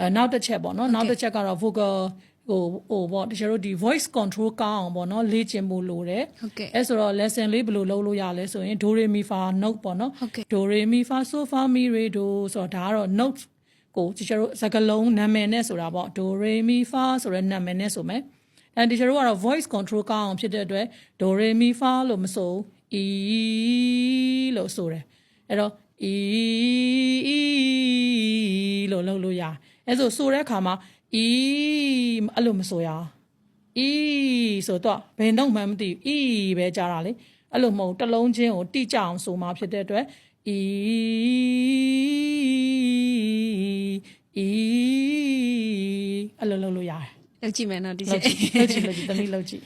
အဲနောက်တစ်ချက်ပေါ့နော်နောက်တစ်ချက်ကတော့ vocal ဟိုဟိုပေါ့တချို့တို့ဒီ voice control ကောင်းအောင်ပေါ့နော်လေ့ကျင့်ဖို့လိုတယ်ဟုတ်ကဲ့အဲဆိုတော့ lesson လေးဘယ်လိုလုပ်လို့ရလဲဆိုရင် do re mi fa note ပေါ့နော်ဟုတ်ကဲ့ do re mi fa so fa mi re do ဆိုတော့ဒါကတော့ note ကိုတချို့တို့စကားလုံးနာမည်နဲ့ဆိုတာပေါ့ do re mi fa ဆိုတဲ့နာမည်နဲ့ဆိုမယ်အဲတချို့တို့ကတော့ voice control ကောင်းအောင်ဖြစ်တဲ့အတွက် do re mi fa လို့မဆိုဘူး e လို့ဆိုတယ်အဲ့တော့ e လို့လုပ်လို့ရတယ် အဲဆိုဆိုတဲ့အခါမှာ e အဲ့လိုမဆိုရအောင် e ဆိုတော့ဘယ်တော့မှမသိဘူး e ပဲကြားတာလေအဲ့လိုမဟုတ်တစ်လုံးချင်းကိုတိကျအောင်ဆိုမှဖြစ်တဲ့အတွက် e e အဲ့လိုလုပ်လို့ရတယ်လောက်ကြည့်မယ်နော်ဒီလုချက်ပ်ကြည့်လုပ်ကြည့်သမီးလုပ်ကြည့်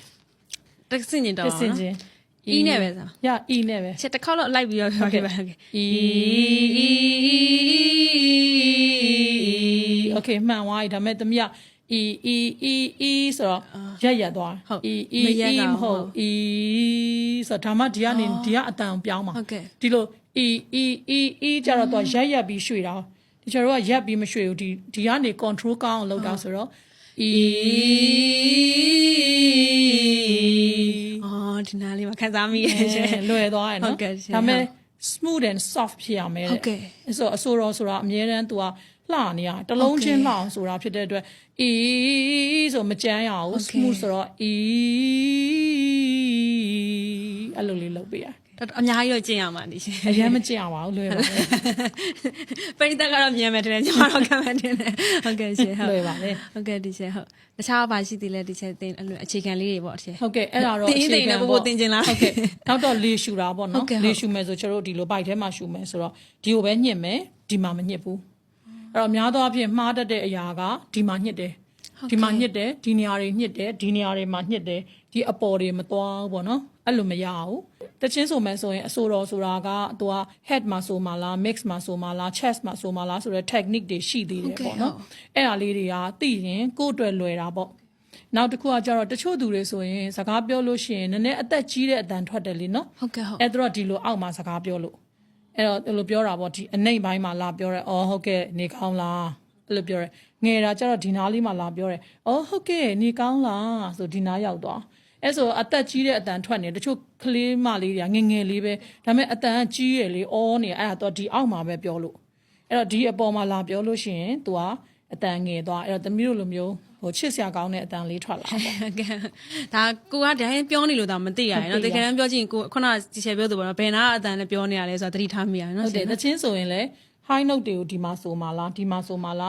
တက်စင်ကျင်တော့တစ်စင်ချင်း E နဲ့ပဲစားရ e နဲ့ပဲချက်တစ်ခေါက်တော့လိုက်ပြီးတော့ပြောပြပါဟုတ်ကဲ့ e okay မှန်သွားပြီဒါပေမဲ့သမီးက e e e e ဆိုတော့ရက်ရက်သွား e e e မဟုတ် e ဆိုတော့ဒါမှဒီကနေဒီကအတန်ပြောင်းမှာဟုတ်ကဲ့ဒီလို e e e e ကြတော့တော့ရက်ရက်ပြီးရွှေ့တာတချို့တို့ကရက်ပြီးမရွှေ့ဘူးဒီဒီကနေ control ကောင်းအောင်လုပ်တာဆိုတော့ e အော်ဒီနားလေးမှာခန်းစားမိရဲ့ရှင်လွယ်သွားတယ်နော်ဟုတ်ကဲ့ရှင်ဒါပေမဲ့ smooth and soft ဖြစ်ရမယ်ဟုတ်ကဲ့အဲ့ဆိုအဆိုတော်ဆိုတာအမြဲတမ်း तू က လှနေရတလုံးချင်းလှအောင်ဆိုတာဖြစ်တဲ့အတွက် e ဆိုမကြမ်းရအောင် smooth ဆိုတော့ e အဲ့လိုလေးလုပ်ပေးရတော်တော်အများကြီးတော့ကျင့်ရမှာဒီရှင်အရင်မကြည့်ရပါဘူးလွယ်ပါလေပရိသတ်ကတော့မြင်မယ်တယ်ကျွန်တော်ကမှတ်တယ်ဟုတ်ကဲ့ရှင်ဟုတ်လွယ်ပါလေဟုတ်ကဲ့ဒီရှင်ဟုတ်တခြားဘာရှိသေးလဲဒီချက်တင်အဲ့လိုအခြေခံလေးတွေပေါ့ရှင်ဟုတ်ကဲ့အဲ့ဒါတော့တင်းတင်းနဲ့ပို့ပို့တင်းကျင်လားဟုတ်ကဲ့နောက်တော့လေရှူတာပေါ့ဟုတ်နော်ကဲ့ဟုတ်လေရှူမယ်ဆိုကျတို့ဒီလိုဘိုက်ထဲမှာရှူမယ်ဆိုတော့ဒီကိုပဲညှစ်မယ်ဒီမှာမညှစ်ဘူး အဲ့တော့များသောအားဖြင့်မှားတတ်တဲ့အရာကဒီမှာညှစ်တယ်ဒီမှာညှစ်တယ်ဒီနေရာတွေညှစ်တယ်ဒီနေရာတွေမှာညှစ်တယ်ဒီအပေါ်တွေမသွားဘူးပေါ့နော်အဲ့လိုမရဘူးတချင်းဆိုမယ်ဆိုရင်အဆိုတော်ဆိုတာကသူက head မှာဆိုမှလား mix မှာဆိုမှလား chest မှာဆိုမှလားဆိုတဲ့ technique တွေရှိသေးတယ်ပေါ့နော်အဲ့ဒါလေးတွေကသိရင်ကိုယ့်အတွက်လွယ်တာပေါ့နောက်တစ်ခုကကျတော့တချို့သူတွေဆိုရင်စကားပြောလို့ရှိရင်နည်းနည်းအသက်ကြီးတဲ့အတန်ထွက်တယ်လीနော်ဟုတ်ကဲ့ဟုတ်အဲ့တော့ဒီလိုအောက်မှာစကားပြောလို့ အဲ့တော့ဒီလိုပြောတာပေါ့ဒီအနှိမ့်ပိုင်းမှာလာပြောတယ်အော်ဟုတ်ကဲ့နေကောင်းလားအဲ့လိုပြောတယ်ငယ်တာကျတော့ဒီနားလေးမှာလာပြောတယ်အော်ဟုတ်ကဲ့နေကောင်းလားဆိုဒီနားရောက်သွားအဲ့ဆိုအသက်ကြီးတဲ့အတန်ထွက်နေတချို့ကလေးမလေးတွေကငယ်ငယ်လေးပဲဒါပေမဲ့အတန်ကကြီးရလေအော်နေအဲ့ဒါတော့ဒီအောက်မှာပဲပြောလို့အဲ့တော့ဒီအပေါ်မှာလာပြောလို့ရှိရင် तू က အတန်ငယ်သွားအဲ့တော့သမီးတို့လိုမျိုးဟိုချစ်စရာကောင်းတဲ့အတန်လေးထွက်လာပေါ့ဟုတ်ကဲ့ဒါကိုကတိုင်းပြောနေလို့တော့မသိရရင်နော်တကယ်တမ်းပြောချင်ကိုခုနဒီချက်ပြောသူပေါ့နော်ဘယ်နာအတန်နဲ့ပြောနေရလဲဆိုတာသတိထားမိရတယ်နော်ဟုတ်တယ်တချင်းဆိုရင်လည်း high note တွေကိုဒီမှာဆိုမှလားဒီမှာဆိုမှလား